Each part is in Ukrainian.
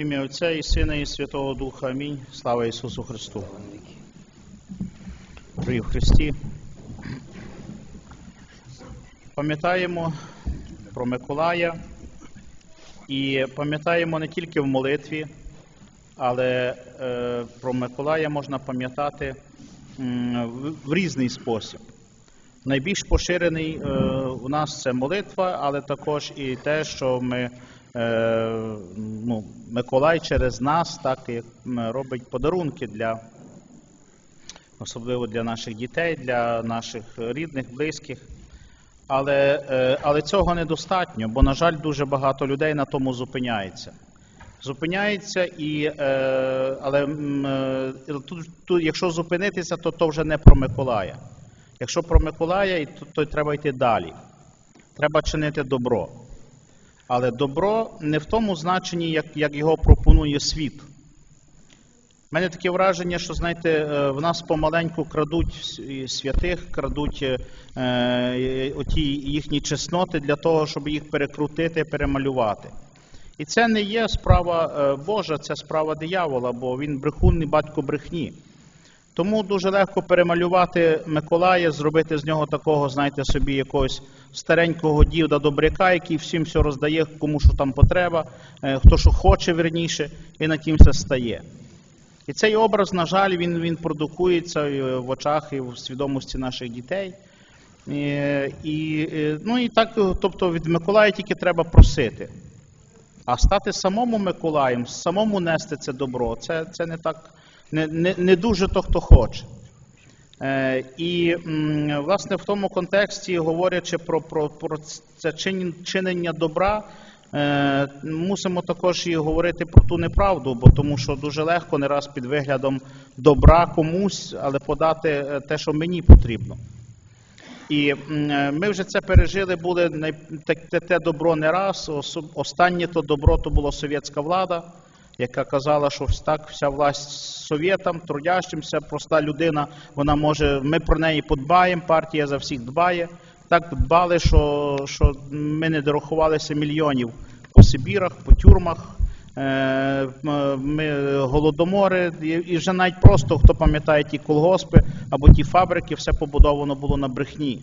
Ім'я Отця і Сина, і Святого Духа. Амінь. Слава Ісусу Христу. Дорогі в Христі. Пам'ятаємо про Миколая і пам'ятаємо не тільки в молитві, але е, про Миколая можна пам'ятати в, різний спосіб. Найбільш поширений е, у нас це молитва, але також і те, що ми, ну, Миколай через нас так як робить подарунки для, особливо для наших дітей, для наших рідних, близьких. Але, е, але цього недостатньо, бо, на жаль, дуже багато людей на тому зупиняється. Зупиняється і, е, але е, тут, тут, якщо зупинитися, то то вже не про Миколая. Якщо про Миколая, то, то треба йти далі. Треба чинити добро. Але добро не в тому значенні, як, як його пропонує світ. У мене таке враження, що знаєте, е, в нас помаленьку крадуть святих, крадуть е, е, оті їхні чесноти для того, щоб їх перекрутити, перемалювати. І це не є справа е, Божа, це справа диявола, бо він брехунний батько брехні. Тому дуже легко перемалювати Миколая, зробити з нього такого, знаєте, собі якогось старенького діда добряка, який всім все роздає, кому що там потреба, е, хто що хоче верніше, і на тім все стає. І цей образ, на жаль, він, він продукується е, в очах і в свідомості наших дітей. Е, І, ну і так, тобто від Миколая тільки треба просити. А стати самому Миколаєм, самому нести це добро, це, це не так, не, не, не дуже то, хто хоче. Е, і, власне, в тому контексті, говорячи про, про, про це чин- чинення добра, е, мусимо також і говорити про ту неправду, бо тому що дуже легко не раз під виглядом добра комусь, але подати е, те, що мені потрібно. І е, ми вже це пережили, були те, те добро не раз. Останнє то добро то була совєтська влада, яка казала, що так вся власть совєтам, трудящимся, проста людина, вона може, ми про неї подбаємо, партія за всіх дбає. Так дбали, що, що ми не дорахувалися мільйонів по Сибірах, по тюрмах. Е, Ми голодомори, і вже навіть просто хто пам'ятає ті колгоспи або ті фабрики, все побудовано було на брехні.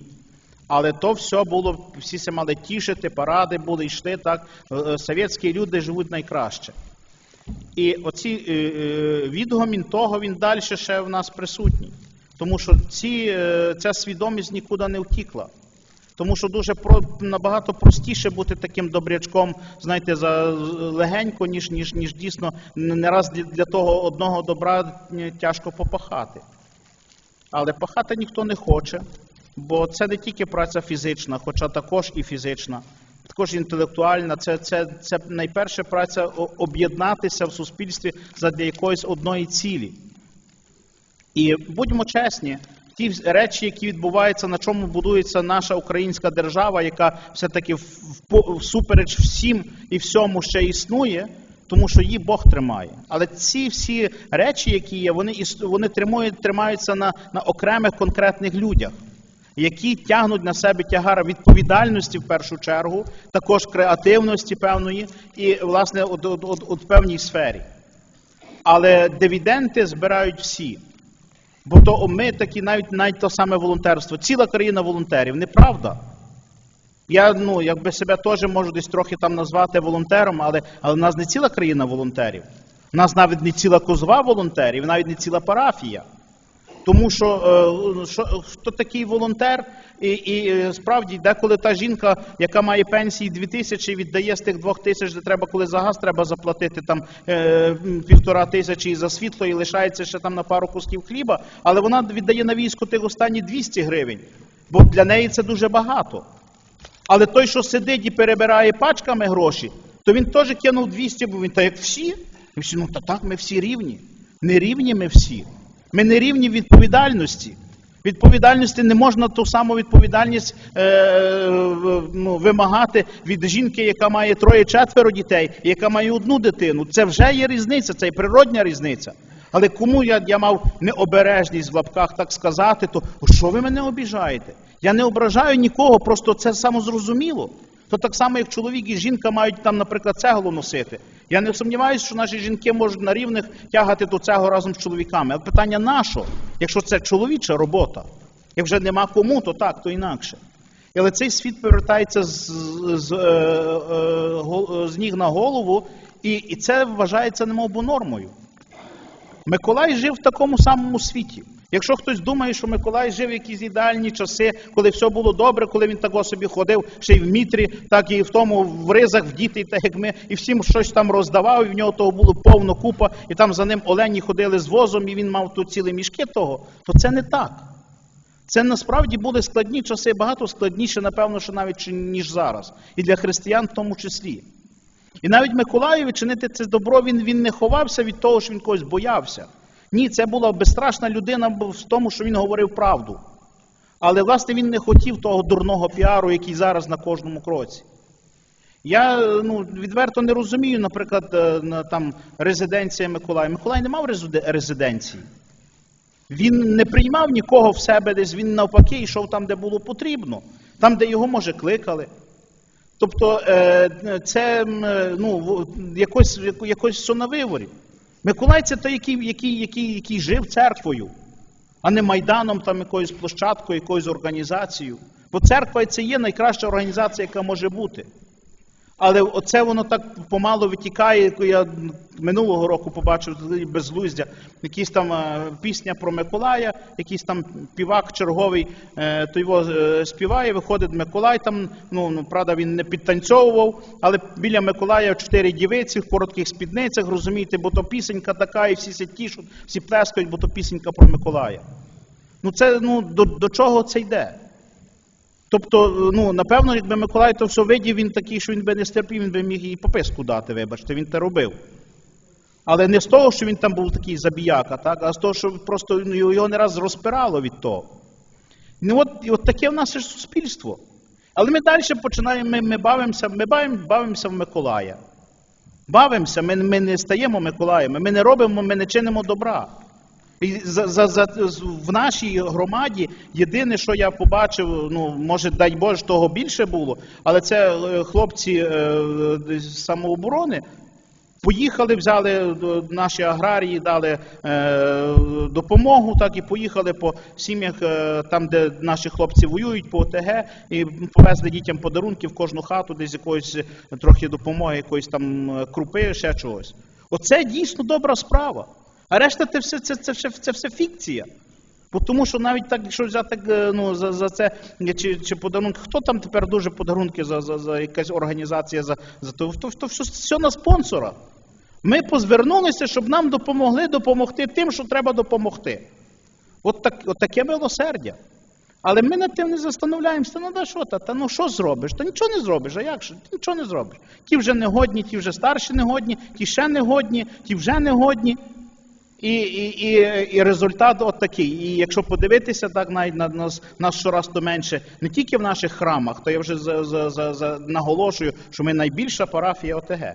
Але то все було, всі се мали тішити, паради були, йшли так. Е, е, Совєтські люди живуть найкраще. І оці е, е, відгомін того він далі ще в нас присутній. Тому що ці, е, ця свідомість нікуди не втікла. Тому що дуже про, набагато простіше бути таким добрячком, знаєте, за легенько, ніж, ніж, ніж дійсно не раз для, для того одного добра тяжко попахати. Але пахати ніхто не хоче, бо це не тільки праця фізична, хоча також і фізична, також інтелектуальна. Це, це, це найперше праця об'єднатися в суспільстві задля якоїсь одної цілі. І будьмо чесні, ті речі, які відбуваються, на чому будується наша українська держава, яка все-таки всупереч всім і всьому ще існує, тому що її Бог тримає. Але ці всі речі, які є, вони, вони тримають, тримаються на, на окремих конкретних людях, які тягнуть на себе тягар відповідальності в першу чергу, також креативності певної і, власне, от, от, от, от певній сфері. Але дивіденти збирають всі. Бо то ми такі, навіть навіть то саме волонтерство. Ціла країна волонтерів, неправда. Я ну, якби себе теж можу десь трохи там назвати волонтером, але, але в нас не ціла країна волонтерів. У нас навіть не ціла козва волонтерів, навіть не ціла парафія. Тому що, е, що хто такий волонтер, і, і е, справді деколи та жінка, яка має пенсії 2 тисячі, віддає з тих 2 тисяч, де треба, коли за газ треба заплатити там е, півтора тисячі за світло, і лишається ще там на пару кусків хліба, але вона віддає на військо тих останні 200 гривень, бо для неї це дуже багато. Але той, що сидить і перебирає пачками гроші, то він теж кинув 200, бо він так як всі. І всі, ну та так, ми всі рівні. Не рівні ми всі. Ми не рівні відповідальності. Відповідальності не можна ту саму відповідальність е, ну, вимагати від жінки, яка має троє-четверо дітей, яка має одну дитину. Це вже є різниця, це і природня різниця. Але кому я, я мав необережність в лапках так сказати, то що ви мене обіжаєте? Я не ображаю нікого, просто це самозрозуміло. То так само, як чоловік і жінка мають там, наприклад, цеглу носити. Я не сумніваюся, що наші жінки можуть на рівних тягати до цього разом з чоловіками. Але питання на що? Якщо це чоловіча робота, як вже нема кому, то так, то інакше. Але цей світ повертається з, з, е, е, з ніг на голову, і, і це вважається немовби нормою. Миколай жив в такому самому світі. Якщо хтось думає, що Миколай жив якісь ідеальні часи, коли все було добре, коли він тако собі ходив, ще й в мітрі, так і в тому в ризах, в діти, так як ми, і всім щось там роздавав, і в нього того було повно купа, і там за ним олені ходили з возом, і він мав тут цілі мішки того, то це не так. Це насправді були складні часи, багато складніше, напевно, що навіть ніж зараз. І для християн в тому числі. І навіть Миколаєві чинити це добро, він, він не ховався від того, що він когось боявся. Ні, це була безстрашна людина в тому, що він говорив правду. Але, власне, він не хотів того дурного піару, який зараз на кожному кроці. Я ну, відверто не розумію, наприклад, е, там, резиденція Миколая. Миколай не мав резиденції. Він не приймав нікого в себе десь, він навпаки йшов там, де було потрібно, там, де його, може, кликали. Тобто е, це е, ну, якось, якось все. Миколай це той, який, який, який, який жив церквою, а не майданом, там, якоюсь площадкою, якоюсь організацією. Бо церква це є найкраща організація, яка може бути. Але оце воно так помало витікає, я минулого року побачив безглуздя. Якісь там е, пісня про Миколая, якийсь там півак черговий, е, то його е, співає, виходить Миколай там, ну, ну правда, він не підтанцьовував, але біля Миколая чотири дівиці в коротких спідницях, розумієте, бо то пісенька така, і всі се тішуть, всі плескають, бо то пісенька про Миколая. Ну це ну до, до чого це йде? Тобто, ну напевно, якби Миколай то все видів, він такий, що він би не стерпів, він би міг і пописку дати, вибачте, він те робив. Але не з того, що він там був такий забіяка, так, а з того, що просто ну, його не раз розпирало від того. Ну от, от таке в нас і суспільство. Але ми далі починаємо, ми, ми бавимося, ми бавим, бавимося в Миколая. Бавимося, ми, ми не стаємо Миколаями, ми не робимо, ми не чинимо добра. І за, за, за, в нашій громаді єдине, що я побачив, ну може, дай Боже, того більше було, але це е, хлопці е, самооборони. Поїхали, взяли е, наші аграрії, дали е, допомогу, так і поїхали по сім'ях, е, там, де наші хлопці воюють, по ОТГ, і повезли дітям подарунки в кожну хату, десь якоїсь е, трохи допомоги, якоїсь там крупи, ще чогось. Оце дійсно добра справа. А решта це все, це, це, все, це все фікція. Бо тому що навіть так, якщо взяти е, ну, за, за це чи, чи подарунки, хто там тепер дуже подарунки за, за, за якась організація за, за то, то, то все, все на спонсора. Ми позвернулися, щоб нам допомогли допомогти тим, що треба допомогти. От, так, от таке милосердя. Але ми над тим не застановляємося, ну да що та, та ну що зробиш? Та нічого не зробиш, а як же? Ти нічого не зробиш. Ті вже не годні, ті вже старші не годні, ті ще не годні, ті вже не годні. І, і, і, і результат от такий. І якщо подивитися, так навіть на нас, нас щораз то менше, не тільки в наших храмах, то я вже за, за, за, за, наголошую, що ми найбільша парафія ОТГ.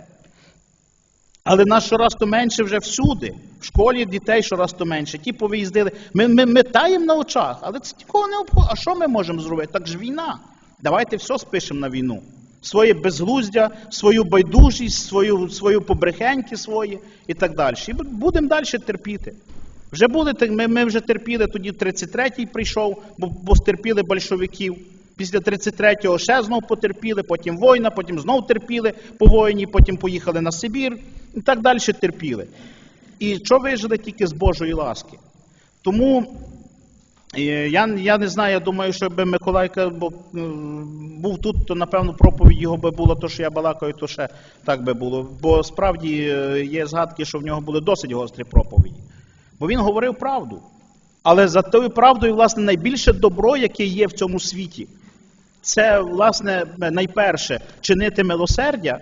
Але нас щораз то менше вже всюди. В школі дітей щораз то менше. Ті повиїздили. Ми, ми, ми таємо на очах, але це нікого не обходить. А що ми можемо зробити? Так ж війна. Давайте все спишемо на війну. Своє безглуздя, свою байдужість, свою, свою побрехеньки свої і так далі. І будемо далі терпіти. Вже були, ми, ми вже терпіли, тоді 33-й прийшов, бо, бо стерпіли большевиків. Після 33-го ще знов потерпіли, потім війна, потім знов терпіли по воїні, потім поїхали на Сибір і так далі терпіли. І що вижили тільки з Божої ласки. Тому я, я не знаю, я думаю, що якби Миколайка був тут, то напевно проповідь його би була, то що я балакаю, то ще так би було. Бо справді е, є згадки, що в нього були досить гострі проповіді. Бо він говорив правду. Але за тою правдою, власне, найбільше добро, яке є в цьому світі, це, власне, найперше чинити милосердя,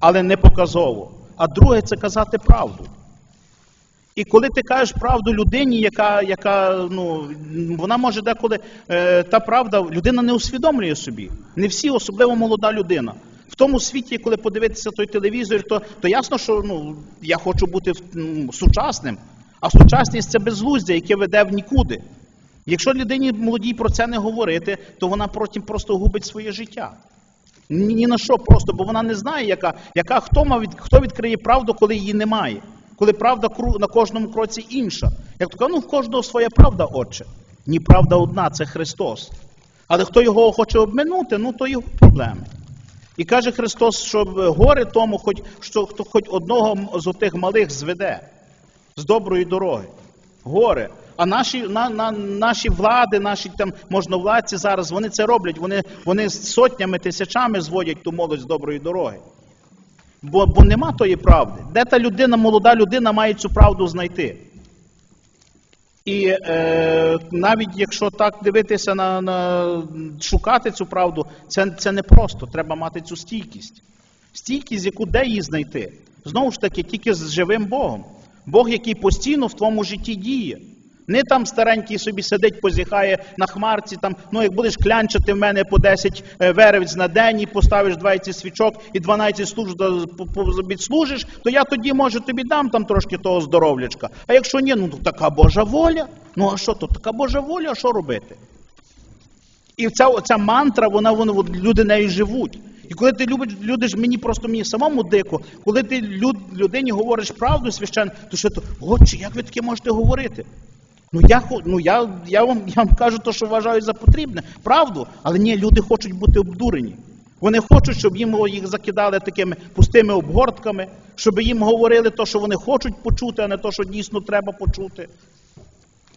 але не показово. А друге це казати правду. І коли ти кажеш правду людині, яка, яка ну, вона може деколи е, та правда, людина не усвідомлює собі. Не всі, особливо молода людина. В тому світі, коли подивитися той телевізор, то, то ясно, що ну, я хочу бути м, сучасним, а сучасність це безглуздя, яке веде в нікуди. Якщо людині молодій про це не говорити, то вона потім просто губить своє життя. Ні, ні на що просто, бо вона не знає, яка, яка хто, мав хто відкриє правду, коли її немає. Коли правда на кожному кроці інша. Як то ну в кожного своя правда, отче. Ні, правда одна, це Христос. Але хто його хоче обминути, ну то його проблеми. І каже Христос, що горе тому, хоч, що хто хоч одного з отих малих зведе з доброї дороги. Горе. А наші, на, на, наші влади, наші там можновладці зараз, вони це роблять. Вони, вони сотнями, тисячами зводять ту молодь з доброї дороги. Бо, бо нема тої правди. Де та людина, молода людина, має цю правду знайти? І е, навіть якщо так дивитися на, на шукати цю правду, це, це не просто. Треба мати цю стійкість. Стійкість, яку де її знайти? Знову ж таки, тільки з живим Богом. Бог, який постійно в твоєму житті діє. Не там старенький собі сидить, позіхає на хмарці, там, ну як будеш клянчити в мене по 10 е, на день і поставиш 20 свічок і 12 служб відслужиш, то я тоді, може, тобі дам там трошки того здоров'ячка. А якщо ні, ну то така Божа воля. Ну а що то? Така Божа воля, а що робити? І ця, ця мантра, вона, вона от люди нею живуть. І коли ти любиш, люди мені просто мені самому дико, коли ти люд, людині говориш правду священно, то що то, отче, як ви таке можете говорити? Ну я ну я, я вам я вам кажу те, що вважаю за потрібне, правду, але ні, люди хочуть бути обдурені. Вони хочуть, щоб їм їх закидали такими пустими обгортками, щоб їм говорили те, що вони хочуть почути, а не те, що дійсно треба почути.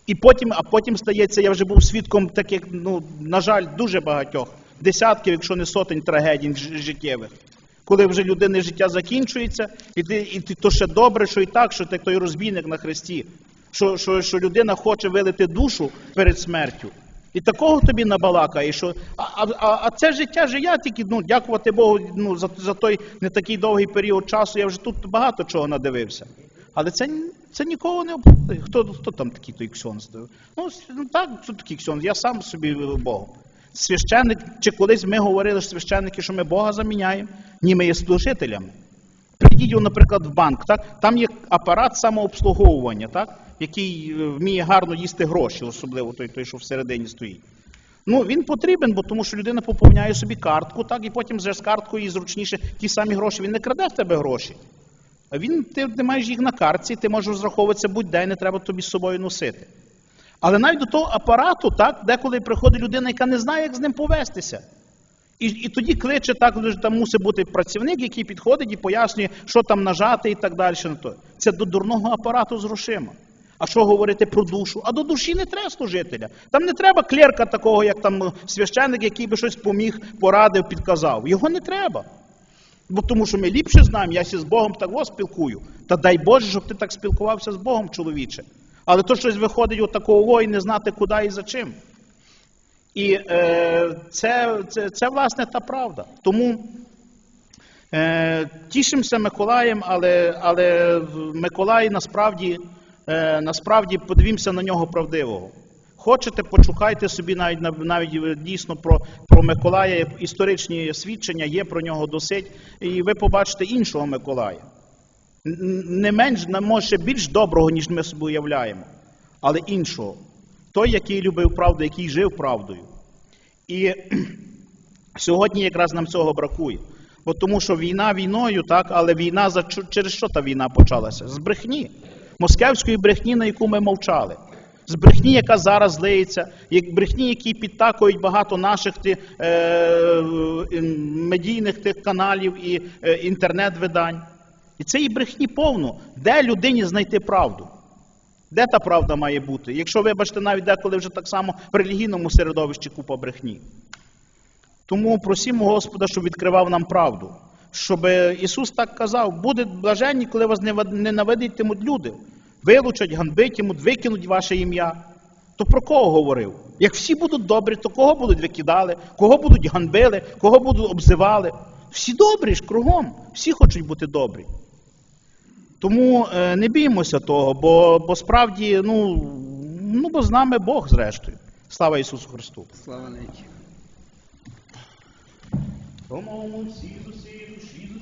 І потім, а потім стається, я вже був свідком таких, ну, на жаль, дуже багатьох, десятків, якщо не сотень трагедій життєвих. Коли вже людини життя закінчується, і ти, і ти то ще добре, що і так, що ти той розбійник на хресті, що, що, що людина хоче вилити душу перед смертю. І такого тобі набалакає, що а, а, а- це життя же я тільки, ну, дякувати Богу, ну, за, за той не такий довгий період часу, я вже тут багато чого надивився. Але це, це нікого не обходить. Хто, хто там такий той ксьонз? Ну, ну так, що такий ксьонз, я сам собі Богом. Священник, чи колись ми говорили, що священники, що ми Бога заміняємо? Ні, ми є служителями. Прийдіть, наприклад, в банк, так? там є апарат самообслуговування, так? Який е, вміє гарно їсти гроші, особливо той, той, що всередині стоїть. Ну, він потрібен, бо тому що людина поповняє собі картку, так, і потім вже з карткою і зручніше ті самі гроші. Він не краде в тебе гроші. А він, ти, ти маєш їх на картці, ти можеш розраховуватися будь-де, не треба тобі з собою носити. Але навіть до того апарату, так, деколи приходить людина, яка не знає, як з ним повестися. І, і тоді кличе, так, вже там мусить бути працівник, який підходить і пояснює, що там нажати і так далі. Це до дурного апарату з грошима. А що говорити про душу? А до душі не треба служителя. Там не треба клерка такого, як там е, священник, який би щось поміг, порадив, підказав. Його не треба. Бо тому що ми ліпше знаємо, я сі з Богом так спілкую. Та дай Боже, щоб ти так спілкувався з Богом, чоловіче. Але то щось виходить от такого і не знати, куди і за чим. І е, це, це, це, власне, та правда. Тому е, тішимося Миколаєм, але, але Миколай насправді, е, насправді подивімося на нього правдивого. Хочете, почукайте собі навіть навіть е, дійсно про, про Миколая, історичні свідчення є про нього досить, і ви побачите іншого Миколая. Не менш, може більш доброго, ніж ми собі уявляємо, але іншого. Той, який любив правду, який жив правдою. І сьогодні якраз нам цього бракує. Бо тому що війна війною, так, але війна за через що та війна почалася? З брехні. Москевської брехні, на яку ми мовчали. З брехні, яка зараз лиється, як брехні, які підтакують багато наших ти, е, медійних тих каналів і е, інтернет-видань. І цієї брехні повно. Де людині знайти правду? Де та правда має бути? Якщо, вибачте, навіть деколи вже так само в релігійному середовищі купа брехні. Тому просімо Господа, щоб відкривав нам правду. Щоб Ісус так казав, буде блаженні, коли вас ненавид- ненавидитимуть люди, вилучать, ганбитимуть, викинуть ваше ім'я. То про кого говорив? Як всі будуть добрі, то кого будуть викидали, кого будуть ганбили, кого будуть обзивали? Всі добрі ж кругом, всі хочуть бути добрі. Тому е, не біймося того, бо, бо справді, ну, ну, бо з нами Бог зрештою. Слава Ісусу Христу! Слава навіки. Промовимо всі з